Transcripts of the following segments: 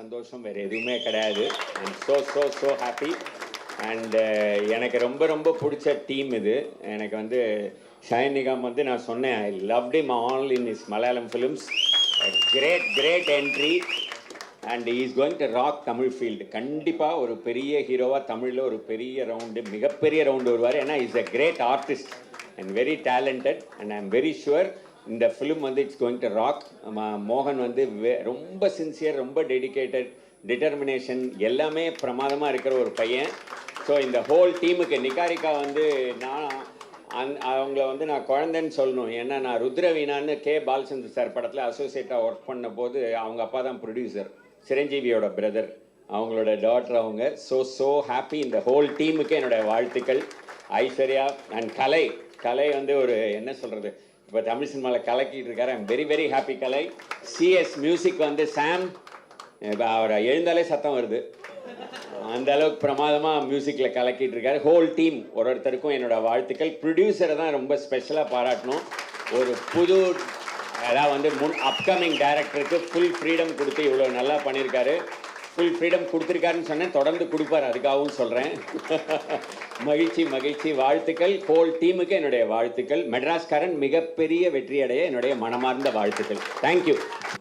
சந்தோஷம் வேறு எதுவுமே கிடையாது. So so so happy and எனக்கு ரொம்ப ரொம்ப பிடிச்ச டீம் இது. எனக்கு வந்து ஷயன் நிகாம் வந்து நான் சொன்னேன் I loved him all in his Malayalam films great great entry and is going to rock Tamil field கண்டிப்பாக ஒரு பெரிய ஹீரோவாக தமிழில் ஒரு பெரிய ரவுண்டு மிகப்பெரிய ரவுண்டு வருவார். ஏன்னா is a great artist and very talented and I am very sure இந்த ஃபிலிம் வந்து இட்ஸ் கோயிங் டு ராக் மோகன் வந்து ரொம்ப சின்சியர் ரொம்ப டெடிகேட்டட் டிட்டர்மினேஷன் எல்லாமே பிரமாதமாக இருக்கிற ஒரு பையன். ஸோ இந்த ஹோல் டீமுக்கு நிகாரிகா வந்து நான் அந் அவங்கள வந்து நான் குழந்தைன்னு சொல்லணும். ஏன்னா நான் ருத்ரவீனான்னு கே. பாலச்சந்திர சார் படத்தில் அசோசியேட்டாக ஒர்க் பண்ண போது அவங்க அப்பா தான் ப்ரொடியூசர் சிரஞ்சீவியோட பிரதர் அவங்களோட டாட்டர் அவங்க. ஸோ ஸோ ஹாப்பி இந்த ஹோல் டீமுக்கு என்னோட வாழ்த்துக்கள். ஐஸ்வர்யா அண்ட் கலை. கலை வந்து ஒரு என்ன சொல்கிறது இப்போ தமிழ் சினிமாவில் கலக்கிட்டு இருக்காரு. ஐம் வெரி வெரி ஹாப்பி கலை. சிஎஸ் மியூசிக் வந்து சாம் இப்போ அவரை எழுந்தாலே சத்தம் வருது. அந்த அளவுக்கு பிரமாதமாக மியூசிக்கில் கலக்கிட்டு இருக்காரு. ஹோல் டீம் ஒரு ஒருத்தருக்கும் என்னோட வாழ்த்துக்கள். ப்ரொடியூசரை தான் ரொம்ப ஸ்பெஷலாக பாராட்டணும். ஒரு புது அதாவது வந்து முன் அப்கமிங் டைரக்டருக்கு ஃபுல் ஃப்ரீடம் கொடுத்து இவ்வளோ நல்லா பண்ணியிருக்காரு. ஃபுல் ஃப்ரீடம் கொடுத்துருக்காருன்னு சொன்னேன். தொடர்ந்து கொடுப்பார். அதுக்காகவும் சொல்கிறேன் மகிழ்ச்சி மகிழ்ச்சி. வாழ்த்துக்கள். ஹோல் டீமுக்கு என்னுடைய வாழ்த்துக்கள். மெட்ராஸ்காரன் மிகப்பெரிய வெற்றி அடைய என்னுடைய மனமார்ந்த வாழ்த்துக்கள். தேங்க்யூ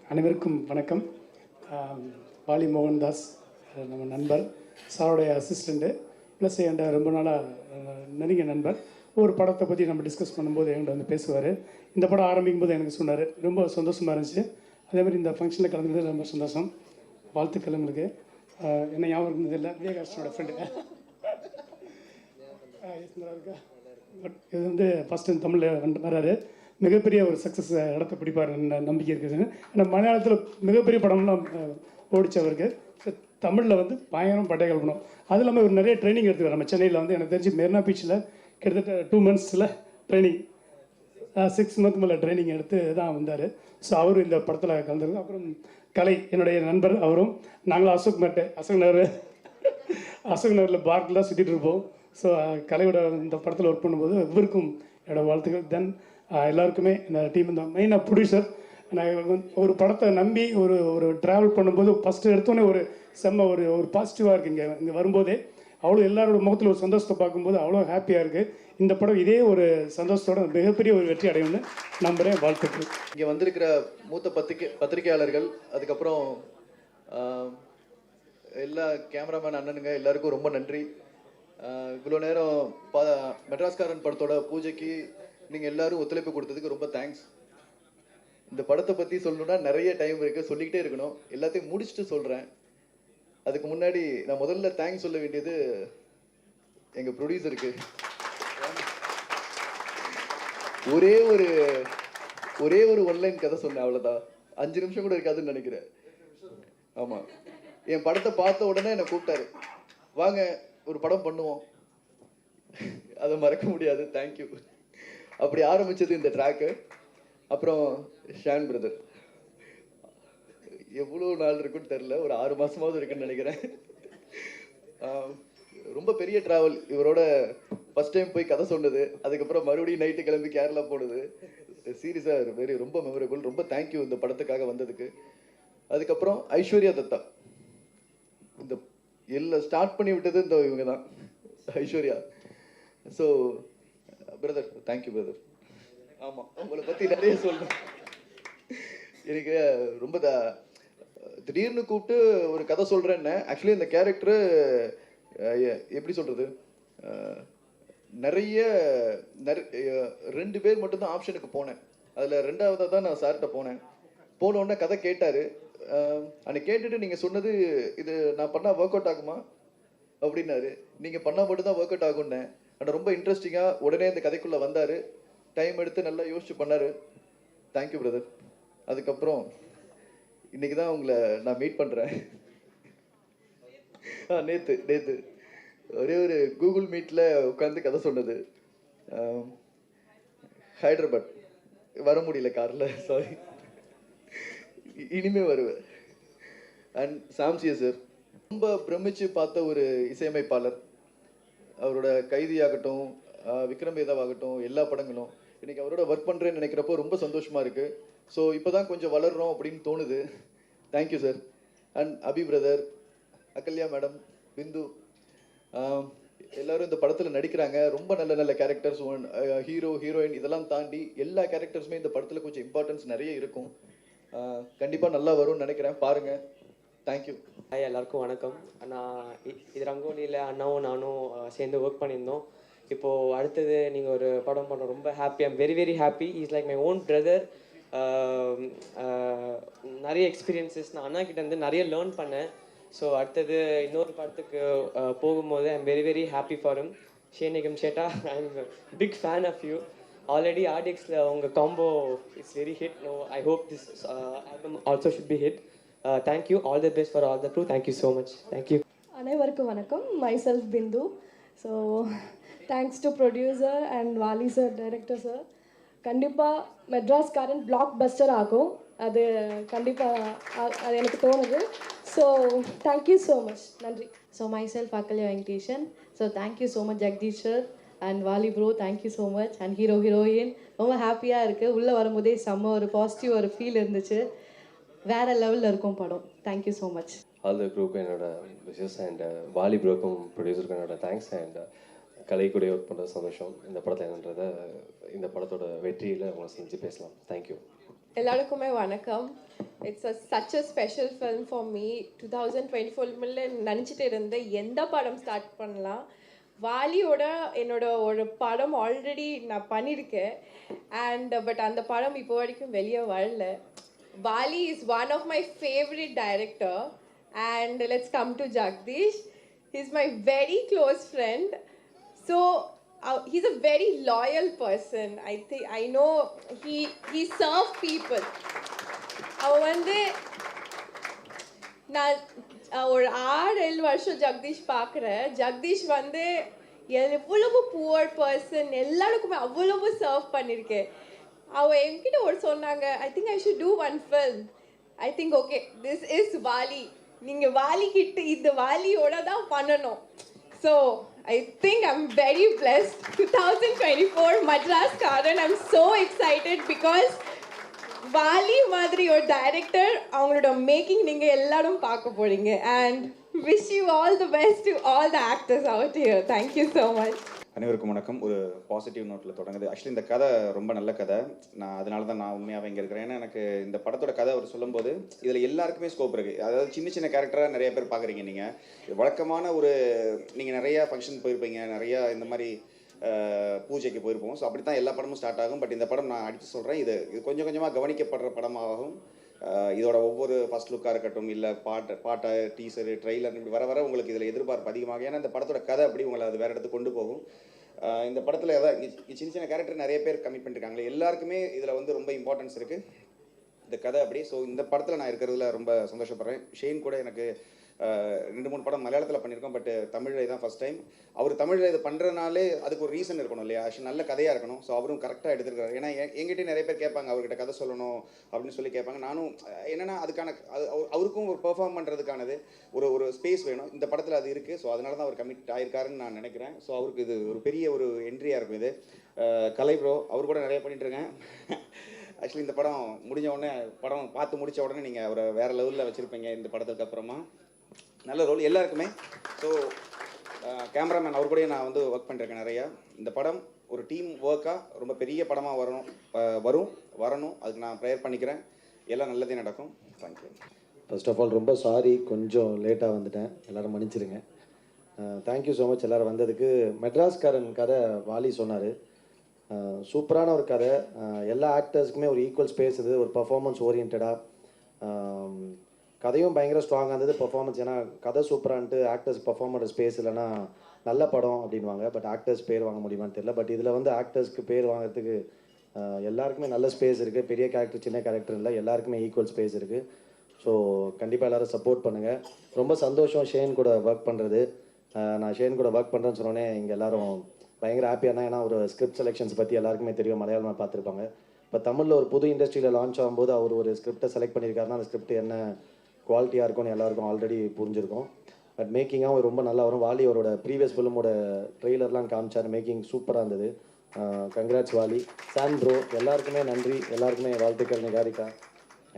அனைவருக்கும் வணக்கம். பாலி மோகன்தாஸ் நம்ம நண்பர் சாருடைய அசிஸ்டண்ட்டு ப்ளஸ் என்கிட்ட ரொம்ப நாளாக நெருங்கிய நண்பர். ஒரு படத்தை பற்றி நம்ம டிஸ்கஸ் பண்ணும்போது என்கிட்ட வந்து பேசுவார். இந்த படம் ஆரம்பிக்கும் போது எனக்கு சொன்னார். ரொம்ப சந்தோஷமாக இருந்துச்சு. அதே மாதிரி இந்த ஃபங்க்ஷனில் கலந்துக்கிறது ரொம்ப சந்தோஷம். வாழ்த்துக்கள் உங்களுக்கு. என்ன ஞாபகம் இருந்தது இல்லை? விவேகாஷ்டனோட ஃப்ரெண்டு இருக்கா? பட் இது வந்து ஃபஸ்ட்டு தமிழில் வந்து வராரு மிகப்பெரிய ஒரு சக்ஸஸ் இடத்த பிடிப்பார் நம்பிக்கை இருக்குது ஆனால் மலையாளத்தில் மிகப்பெரிய படம்லாம் அஹ், ஓடிச்சு அவருக்கு. தமிழில் வந்து பயங்கரம் பட்டைகள் பண்ணும் அது இல்லாமல் ஒரு நிறைய ட்ரைனிங் எடுத்துக்கிறார் நம்ம சென்னையில் வந்து எனக்கு தெரிஞ்சு மெரினா பீச்சில் கிட்டத்தட்ட டூ மந்த்ஸில் ட்ரைனிங் சிக்ஸ் மந்த் மேலே ட்ரைனிங் எடுத்து தான் வந்தார். ஸோ அவரும் இந்த படத்தில் கலந்துருக்கு அப்புறம் கலை என்னுடைய நண்பர் அவரும் நாங்களும் அசோக் மேட்டு அசோக் நகர் அசோக் நகரில் பார்க்கில் சுற்றிட்டு இருப்போம். ஸோ கலையோட இந்த படத்தில் ஒர்க் பண்ணும்போது இவருக்கும் என்னோடய வாழ்த்துக்கள். தென் எல்லாருக்குமே இந்த டீம் இந்த மெயினாக ப்ரொடியூசர் நான் ஒரு படத்தை நம்பி ஒரு ஒரு ட்ராவல் பண்ணும்போது ஃபஸ்ட்டு எடுத்தோன்னே ஒரு செம்ம ஒரு ஒரு பாசிட்டிவாக இருக்குது இங்கே இங்கே வரும்போதே. அவ்வளோ எல்லாரோட முகத்தில் ஒரு சந்தோஷத்தை பார்க்கும்போது அவ்வளோ ஹாப்பியாக இருக்குது இந்த படம் இதே ஒரு சந்தோஷத்தோட மிகப்பெரிய ஒரு வெற்றி அடையும்னு நம்புகிறேன் வாழ்த்துக்கள். இங்கே வந்திருக்கிற மூத்த பத்திரிக்கை பத்திரிகையாளர்கள் அதுக்கப்புறம் எல்லா கேமராமேன் அண்ணனுங்க எல்லாருக்கும் ரொம்ப நன்றி. இவ்வளோ நேரம் பா மெட்ராஸ்காரன் படத்தோட பூஜைக்கு நீங்கள் எல்லாரும் ஒத்துழைப்பு கொடுத்ததுக்கு ரொம்ப தேங்க்ஸ் இந்த படத்தை பற்றி சொல்லணுன்னா நிறைய டைம் இருக்குது சொல்லிக்கிட்டே இருக்கணும். எல்லாத்தையும் முடிச்சுட்டு சொல்கிறேன் அதுக்கு முன்னாடி நான் முதல்ல தேங்க்ஸ் சொல்ல வேண்டியது எங்கள் ப்ரொடியூசருக்கு ஒரே ஒரு ஒரே ஒரு ஒன்லைன் கதை சொன்னேன் அவ்வளோதான் அஞ்சு நிமிஷம் கூட இருக்காதுன்னு நினைக்கிறேன். ஆமாம் என் படத்தை பார்த்த உடனே என்னை கூப்பிட்டாரு. வாங்க ஒரு படம் பண்ணுவோம். அதை மறக்க முடியாது. தேங்க்யூ அப்படி ஆரம்பிச்சது இந்த ட்ராக்கு அப்புறம் ஷான் பிரதர் எவ்வளோ நாள் இருக்குன்னு தெரில ஒரு ஆறு மாதமாவது இருக்குன்னு நினைக்கிறேன். ரொம்ப பெரிய ட்ராவல் இவரோட ஃபர்ஸ்ட் டைம் போய் கதை சொன்னது. அதுக்கப்புறம் மறுபடியும் நைட்டு கிளம்பி கேரளா போனது. சீரியஸாக வெரி ரொம்ப மெமரபிள் ரொம்ப தேங்க்யூ இந்த படத்துக்காக வந்ததுக்கு. அதுக்கப்புறம் ஐஸ்வர்யா தத்தா. இந்த எல்லாம் ஸ்டார்ட் பண்ணி விட்டது இந்த இவங்க தான் Aishwarya so brother thank you brother ஆமாம் உங்களை பற்றி நிறைய சொல்லணும் எனக்கு ரொம்ப த- திடீர்னு கூப்பிட்டு ஒரு கதை சொல்கிறேன்னு ஆக்சுவலி இந்த கேரக்டரு எப்படி சொல்கிறது நிறைய நிற- ரெண்டு பேர் மட்டும்தான் ஆப்ஷனுக்கு போனேன். அதில் ரெண்டாவதாக தான் நான் சார்கிட்ட போனேன். போன உடனே கதை கேட்டார். அன்னைக்கு கேட்டுட்டு நீங்கள் சொன்னது இது நான் பண்ணால் ஒர்க் அவுட் ஆகுமா? அப்படின்னாரு. நீங்கள் பண்ணால் மட்டும்தான் ஒர்க் அவுட் ஆகும்னேன் ஆனால் ரொம்ப இன்ட்ரெஸ்டிங்காக உடனே இந்த கதைக்குள்ளே வந்தார். டைம் எடுத்து நல்லா யோசிச்சு பண்ணார். தேங்க்யூ பிரதர் அதுக்கப்புறம் இன்னைக்கு தான் உங்களை நான் மீட் பண்ணுறேன் ஆ நேற்று நேற்று ஒரே ஒரு கூகுள் மீட்டில் உட்காந்து கதை சொன்னது. ஹைதராபாத். வர முடியல காரில் சாரி இனிமே வருவேன். அண்ட் சாம்சியா சார் ரொம்ப பிரமிச்சு பார்த்த ஒரு இசையமைப்பாளர். அவரோட கைதியாகட்டும் விக்ரம் வேதாவாகட்டும் எல்லா படங்களும். இன்னைக்கு அவரோட ஒர்க் பண்ணுறேன்னு நினைக்கிறப்போ ரொம்ப சந்தோஷமாக இருக்குது ஸோ இப்போ தான் கொஞ்சம் வளர்றோம் அப்படின்னு தோணுது. Thank you sir and Abhi brother Ahalya madam Bindu எல்லாரும் இந்த படத்தில் நடிக்கிறாங்க. ரொம்ப நல்ல நல்ல கேரக்டர்ஸ் ஒன் ஹீரோ ஹீரோயின் இதெல்லாம் தாண்டி எல்லா கேரக்டர்ஸுமே இந்த படத்தில் கொஞ்சம் இம்பார்ட்டன்ஸ் நிறைய இருக்கும். Uh, கண்டிப்பாக நல்லா வரும்னு நினைக்கிறேன். பாருங்கள் தேங்க்யூ ஹாய் எல்லாருக்கும் வணக்கம். நான் இது ரங்கோலியில் அண்ணாவும் நானும் uh, சேர்ந்து ஒர்க் பண்ணியிருந்தோம். இப்போது அடுத்தது நீங்கள் ஒரு படம் பண்ண ரொம்ப happy I'm very very happy is like my own brother நிறைய எக்ஸ்பீரியன்சஸ் நான் அண்ணா கிட்ட வந்து நிறைய லேர்ன் பண்ணேன். ஸோ அடுத்தது இன்னொரு படத்துக்கு போகும்போது I am very very happy for ஷேனிகம் ஷேட்டா I am big fan of you already ஆடியக்ஸில் உங்கள் combo it's very hit no I hope this album also should be hit thank you all the best for all the crew thank you so much thank you அனைவருக்கும் வணக்கம். Myself Bindu so thanks to producer and Vaali sir director sir கண்டிப்பாக மெட்ராஸ் காரன் black Bastar ஆகும். அது கண்டிப்பாக அது எனக்கு தோணுது. So thank you so much நன்றி. Myself Akalya Venkateshan. So thank you so much Jagdish sir and Vali bro. Thank you so much. And hero heroine. ரொம்ப ஹாப்பியாக இருக்குது உள்ளே வரும்போதே செம்ம ஒரு பாசிட்டிவ் ஒரு ஃபீல் இருந்துச்சு. வேற லெவலில் இருக்கும் படம். Thank you so much all the group என்னோட விஷஸ் அண்ட் வாலி ப்ரோக்கும் ப்ரொடியூசருக்கும் என்னோட தேங்க்ஸ் அண்ட் கலை கூட ஒர்க் பண்ணுற சந்தோஷம் இந்த படத்தில் என்னன்றதை இந்த படத்தோட வெற்றியில் உங்களை செஞ்சு பேசலாம். தேங்க்யூ எல்லாருக்குமே வணக்கம். It's a such a special film for me two thousand twenty ஃபோர்மில் நினச்சிட்டு இருந்தேன் எந்த படம் ஸ்டார்ட் பண்ணலாம்? வாலியோட என்னோட ஒரு படம் ஆல்ரெடி நான் பண்ணியிருக்கேன் அண்ட் பட் அந்த படம் இப்போ வரைக்கும் வெளியே வரல. Vaali is one of my favourite director and let's come to Jagdish is my very close friend so uh, he's a very loyal person. I think i know he he served people. அவன் வந்து நான் ஒரு ஆறு ஏழு வருஷம் ஜெகதீஷ் பார்க்குறேன் ஜெகதீஷ் வந்து எவ்வளவு புவர் பர்சன் எல்லாருக்குமே அவ்வளவு சர்வ் பண்ணியிருக்கேன் அவள் என்கிட்ட ஒரு சொன்னாங்க I think I should do one film I think okay this is Vaali நீங்கள் வாலி கிட்ட இந்த வாலியோட தான் பண்ணணும். So I think I'm very blessed two thousand twenty four Madras காரன் ஐம் ஸோ பிகாஸ் வாலி மாதிரி ஒரு டைரக்டர் அவங்களோட மேக்கிங் நீங்கள் எல்லாரும் பார்க்க போறீங்க. And wish you all the best to all the actors out here thank you so much அனைவருக்கும் வணக்கம். ஒரு பாசிட்டிவ் நோட்டில் தொடங்குது. ஆக்சுவலி இந்த கதை ரொம்ப நல்ல கதை. நான் அதனால தான் நான் உண்மையாக இங்கே இருக்கிறேன். ஏன்னா எனக்கு இந்த படத்தோட கதை அவர் சொல்லும்போது இதில் எல்லாருக்குமே ஸ்கோப் இருக்குது அதாவது சின்ன சின்ன கேரக்டராக நிறைய பேர் பார்க்குறீங்க நீங்கள் வழக்கமான ஒரு நீங்கள் நிறையா ஃபங்க்ஷன் போயிருப்பீங்க. நிறையா இந்த மாதிரி பூஜைக்கு போயிருப்போம். ஸோ அப்படி தான் எல்லா படமும் ஸ்டார்ட் ஆகும். பட் இந்த படம் நான் அடித்து சொல்கிறேன் இது இது கொஞ்சம் கொஞ்சமாக கவனிக்கப்படுற படமாகவும் இதோட ஒவ்வொரு ஃபர்ஸ்ட் லுக்காக இருக்கட்டும் இல்லை பாட்டு பாட்டை டீசரு ட்ரெய்லர் இப்படி வர வர உங்களுக்கு இதில் எதிர்பார்ப்பு அதிகமாக ஏன்னா இந்த படத்தோட கதை அப்படி உங்களை அது வேறு இடத்துக்கு கொண்டு போகும். இந்த படத்தில் ஏதாவது சின்ன சின்ன கேரக்டர் நிறைய பேர் கம்மி பண்ணிருக்காங்களே எல்லாருக்குமே இதில் வந்து ரொம்ப இம்பார்ட்டன்ஸ் இருக்குது இந்த கதை அப்படி. ஸோ இந்த படத்தில் நான் இருக்கிறதுல ரொம்ப சந்தோஷப்படுறேன். ஷெயின் கூட எனக்கு ரெண்டு மூணு படம் மலையாளத்தில் பண்ணியிருக்கோம் பட் தமிழில் தான் ஃபஸ்ட் டைம் அவர் தமிழில் இது பண்ணுறதுனாலே அதுக்கு ஒரு ரீசன் இருக்கணும் இல்லையா? ஆக்சுவலி நல்ல கதையாக இருக்கணும். ஸோ அவரும் கரெக்டாக எடுத்துருக்காரு. ஏன்னா எங்கிட்டே நிறைய பேர் கேட்பாங்க அவர்கிட்ட கதை சொல்லணும் அப்படின்னு சொல்லி கேட்பாங்க. நானும் என்னென்னா அதுக்கான அது அவருக்கும் ஒரு பெர்ஃபார்ம் பண்ணுறதுக்கானது ஒரு ஒரு ஸ்பேஸ் வேணும். இந்த படத்தில் அது இருக்குது ஸோ அதனால தான் அவர் கமிட் ஆயிருக்காருன்னு நான் நினைக்கிறேன். ஸோ அவருக்கு இது ஒரு பெரிய ஒரு என்ட்ரியாக இருக்கும் இது. கலை ப்ரோ அவர் கூட நிறைய பண்ணிட்டு இருக்கேன். ஆக்சுவலி இந்த படம் முடிஞ்ச உடனே படம் பார்த்து முடித்த உடனே நீங்கள் அவரை வேறு லெவலில் வச்சுருப்பீங்க இந்த படத்துக்கு அப்புறமா. நல்ல ரோல் எல்லாருக்குமே. ஸோ கேமராமேன் அவர் கூட நான் வந்து ஒர்க் பண்ணிருக்கேன் நிறையா. இந்த படம் ஒரு டீம் ஒர்க்காக ரொம்ப பெரிய படமாக வரணும் வரும் வரணும். அதுக்கு நான் ப்ரேயர் பண்ணிக்கிறேன். எல்லாம் நல்லதே நடக்கும். Thank you first of all ரொம்ப சாரி கொஞ்சம் லேட்டாக வந்துட்டேன். எல்லோரும் மன்னிச்சிருங்க. தேங்க்யூ ஸோ மச் எல்லோரும் வந்ததுக்கு. மெட்ராஸ்காரன் கதை வாலி சொன்னார். சூப்பரான ஒரு கதை. எல்லா ஆக்டர்ஸ்க்குமே ஒரு ஈக்குவல் ஸ்பேஸ் இது ஒரு பர்ஃபார்மன்ஸ் ஓரியன்டாக கதையும் பயங்கர ஸ்ட்ராங்காக இருந்தது. பர்ஃபார்மன்ஸ் ஏன்னா கதை சூப்பரான்ட்டு ஆக்டர்ஸ் பர்ஃபார்ம் ஸ்பேஸ் இல்லைன்னா நல்ல படம் அப்படின்வாங்க பட் ஆக்டர்ஸ் பேர் வாங்க முடியுமான்னு தெரியல. பட் இதில் வந்து ஆக்டர்ஸ்க்கு பேர் வாங்குறதுக்கு எல்லாருக்குமே நல்ல ஸ்பேஸ் இருக்குது பெரிய கேரக்டர் சின்ன கேரக்டர் இல்லை. எல்லாருக்குமே ஈக்குவல் ஸ்பேஸ் இருக்குது ஸோ கண்டிப்பாக எல்லாரும் சப்போர்ட் பண்ணுங்கள் ரொம்ப சந்தோஷம் ஷேன் கூட ஒர்க் பண்ணுறது நான் ஷேன் கூட ஒர்க் பண்ணுறேன்னு சொன்னோன்னே இங்கே எல்லாரும் பயங்கர ஹாப்பியாக ஏன்னா ஒரு ஸ்கிரிப்ட் செலெக்ஷன்ஸ் பற்றி எல்லாருக்குமே தெரியும். மலையாளமாக பார்த்துருப்பாங்க. இப்போ தமிழில் ஒரு புது இண்டஸ்ட்ரியில் லான்ச் ஆகும்போது அவர் ஒரு ஸ்கிரிப்டை செலக்ட் பண்ணியிருக்காருன்னா அந்த ஸ்கிரிப்ட் என்ன குவாலிட்டியாக இருக்கும்னு எல்லாருக்கும் ஆல்ரெடி புரிஞ்சிருக்கும். பட் மேக்கிங்காகவும் ரொம்ப நல்லா வரும். வாலி அவரோட ப்ரீவியஸ் ஃபிலிமோட ட்ரெய்லர்லாம் காமிச்சார். மேக்கிங் சூப்பராக இருந்தது. கங்க்ராட்ஸ் வாலி. சான் ப்ரோ எல்லாருக்குமே நன்றி. எல்லாருக்குமே வாழ்த்துக்கள் Niharika.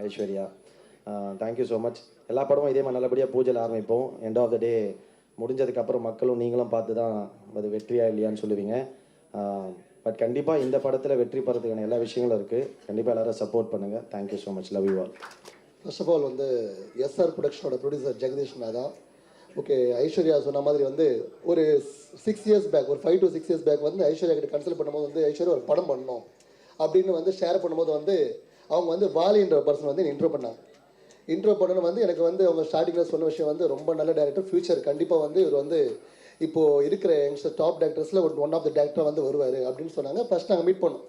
Aishwarya. Thank you so much எல்லா படமும் இதே மாதிரி நல்லபடியாக பூஜையில் ஆரம்பிப்போம். எண்ட் ஆஃப் த டே முடிஞ்சதுக்கப்புறம் மக்களும் நீங்களும் பார்த்து தான் அது வெற்றியா இல்லையான்னு சொல்லுவீங்க. பட் கண்டிப்பாக இந்த படத்தில் வெற்றி பெறதுக்கான எல்லா விஷயங்களும் இருக்குது கண்டிப்பாக எல்லோரும் சப்போர்ட் பண்ணுங்கள் thank you so much love you all first of all வந்து எஸ்ஆர் ப்ரொடக்ஷனோட ப்ரொடியூசர் ஜெகதீஷ் தான் ஓகே ஐஸ்வர்யா சொன்ன மாதிரி வந்து ஒரு சிக்ஸ் இயர்ஸ் பேக் ஒரு five to six years back வந்து ஐஸ்வர்யா கிட்ட கன்சல்ட் பண்ணும்போது வந்து ஐஸ்வர்யா ஒரு படம் பண்ணணும். அப்படின்னு வந்து ஷேர் பண்ணும்போது வந்து அவங்க வந்து வாலின்ற பர்சன் வந்து இன்ட்ரோ பண்ணாங்க. இன்ட்ரோ பண்ணணும் வந்து எனக்கு வந்து அவங்க ஸ்டார்டிங்கில் சொன்ன விஷயம் வந்து ரொம்ப நல்ல டேரக்டர் ஃபியூச்சர் கண்டிப்பாக வந்து இவர் வந்து இப்போது இருக்கிற யங்ஸ்டர் டாப் டேரக்டர்ஸில் ஒரு ஒன் ஆஃப் த டேரக்டராக வந்து வருவார் அப்படின்னு சொன்னாங்க. ஃபஸ்ட் நாங்கள் மீட் பண்ணோம்.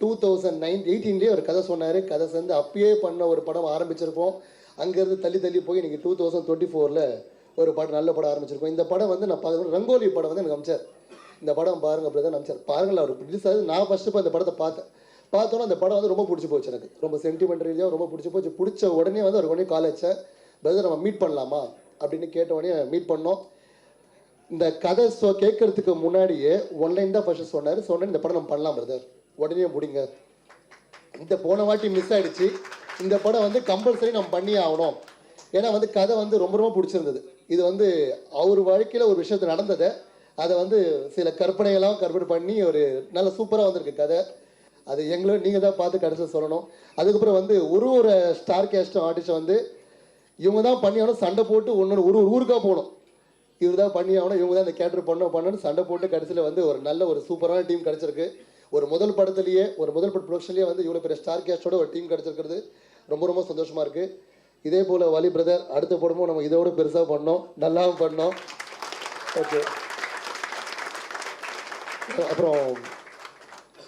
டூ தௌசண்ட் நைன் எயிட்டீன்லேயே ஒரு கதை சொன்னார். கதை சேர்ந்து அப்பயே பண்ண ஒரு படம் ஆரம்பிச்சிருப்போம். அங்கேருந்து தள்ளி தள்ளி போய் இன்றைக்கி டூ தௌசண்ட் டுவெண்ட்டி ஃபோரில் ஒரு படம் நல்ல படம் ஆரம்பிச்சிருக்கோம். இந்த படம் வந்து நான் பார்க்க ரங்கோலி படம் வந்து எனக்கு அமைச்சார். இந்த படம் பாருங்க அப்படி தான் அமைச்சார். பாருங்கள் அவர் ரிலீஸ் ஆகுது. நான் ஃபஸ்ட்டு இப்போ இந்த படத்தை பார்த்தேன். பார்த்தோன்னா அந்த படம் வந்து ரொம்ப பிடிச்சி போச்சு எனக்கு. ரொம்ப சென்டிமெண்ட் ரீதியாக ரொம்ப பிடிச்சி போச்சு. பிடிச்ச உடனே வந்து அவர் உடனே காலேஜை பிரதர் நம்ம மீட் பண்ணலாமா? அப்படின்னு கேட்ட உடனே மீட் பண்ணோம். இந்த கதை ஸோ கேட்கறதுக்கு முன்னாடியே ஒன்லைன் தான் ஃபஸ்ட்டு சொன்னார். சொன்னேன் இந்த படம் நம்ம பண்ணலாம் பிரதர் உடனே முடிங்க. இந்த போன வாட்டி மிஸ் ஆகிடுச்சு இந்த படம் வந்து கம்பல்சரி நம்ம பண்ணியே ஆகணும். ஏன்னா வந்து கதை வந்து ரொம்ப ரொம்ப பிடிச்சிருந்தது. இது வந்து அவர் வாழ்க்கையில் ஒரு விஷயத்து நடந்ததை அதை வந்து சில கற்பனையெல்லாம் கற்பனை பண்ணி ஒரு நல்ல சூப்பராக வந்திருக்கு கதை. அது எங்களும் நீங்கள் தான் பார்த்து கடைசியில் சொல்லணும். அதுக்கப்புறம் வந்து ஒரு ஒரு ஸ்டார் கேஸ்டும் ஆர்டிஸ்ட் வந்து இவங்க தான் பண்ணி ஆகணும் சண்டை போட்டு ஒன்று ஒரு ஒரு ஊருக்காக போகணும். இவர் தான் பண்ணி ஆகணும் இவங்க தான் இந்த கேட்டர் பண்ண பண்ணணும்னு சண்டை போட்டு கடைசியில் வந்து ஒரு நல்ல ஒரு சூப்பரான டீம் கிடச்சிருக்கு. ஒரு முதல் படத்துலேயே ஒரு முதல் பட ப்ரொடக்ஷன்லேயே வந்து இவ்வளோ பெரிய ஸ்டார் கேஸ்டோட ஒரு டீம் கிடச்சிருக்கிறது. ரொம்ப ரொம்ப சந்தோஷமாக இருக்குது இதே போல் வலி பிரதர் அடுத்த படமும் நம்ம இதோட பெருசாக பண்ணோம் நல்லாவும் பண்ணோம். ஓகே அப்புறம்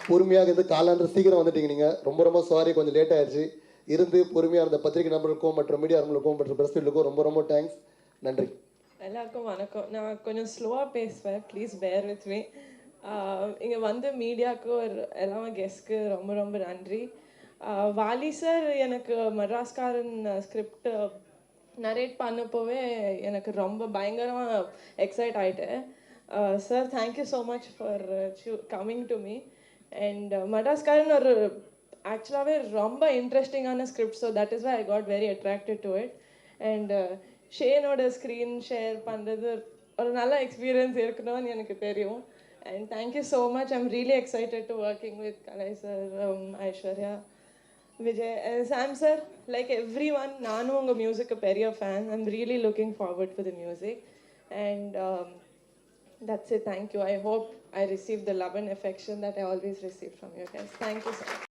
பொறுமையாக இருந்து காலாண்டு சீக்கிரம் வந்துட்டீங்க நீங்கள் ரொம்ப ரொம்ப சாரி கொஞ்சம் லேட் ஆயிடுச்சு இருந்து பொறுமையாக இருந்த பத்திரிகை நபர்களுக்கும் மற்றும் மீடியா மற்ற மற்றும் பிரஸ் ஃபீல்டுக்கும் ரொம்ப ரொம்ப தேங்க்ஸ் நன்றி. எல்லாருக்கும் வணக்கம். நான் கொஞ்சம் ஸ்லோவாக பேசுவேன். ப்ளீஸ் பேர் வித் மீ இங்கே வந்து மீடியாவுக்கு ஒரு எல்லாம் கெஸ்ட்க்கு ரொம்ப ரொம்ப நன்றி. வாலி சார் எனக்கு மட்ராஸ்காரன் ஸ்கிரிப்ட் நரேட் பண்ணப்போவே எனக்கு ரொம்ப பயங்கரமாக எக்ஸைட் ஆகிட்டேன் sir thank you so much for coming to me and மட்ராஸ்காரன் ஒரு ஆக்சுவலாகவே ரொம்ப இன்ட்ரெஸ்டிங்கான script so that is why I got very attracted to it and ஷேனோட screen share பண்ணுறது ஒரு நல்ல எக்ஸ்பீரியன்ஸ் இருக்கணும்னு எனக்கு தெரியும். And thank you so much. I'm really excited to working with Kalai sir, um, Aishwarya, Vijay, uh, Sam sir. Like everyone, Nanu unga music a peria fan. I'm really looking forward for the music. And um, that's it. Thank you. I hope I receive the love and affection that I always receive from you guys. Thank you so much.